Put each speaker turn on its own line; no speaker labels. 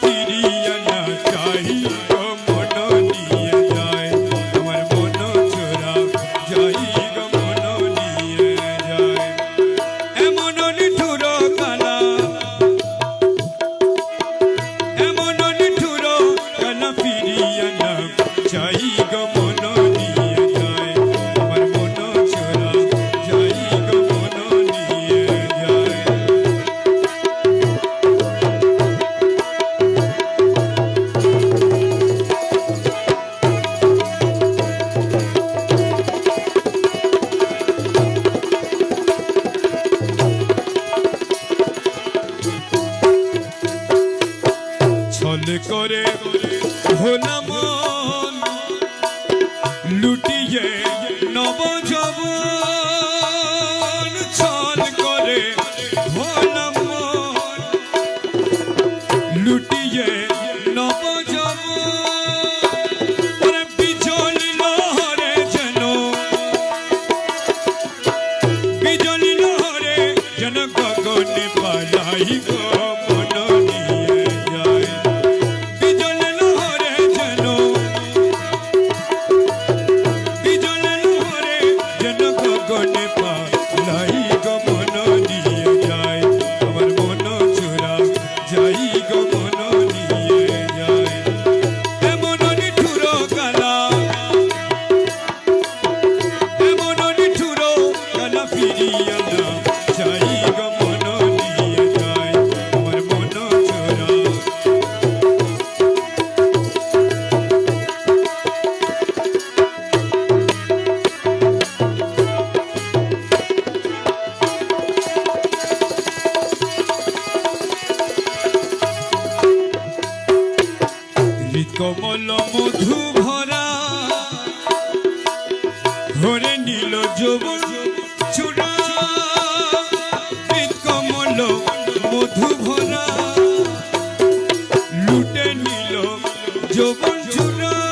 ফিরি। কেমন করে ভোলাম লুটিয়ে নবজব ছল করে ভোলাম লুটিয়ে নবজব বিজলিল হরে যেন। বিজলিল হরে যেন গগনে পালাই গো কমল মধু ভরা ধরে নিল যৌবন চূড়া। কমল মধু ভরা লুটে নিল যৌবন চূড়া।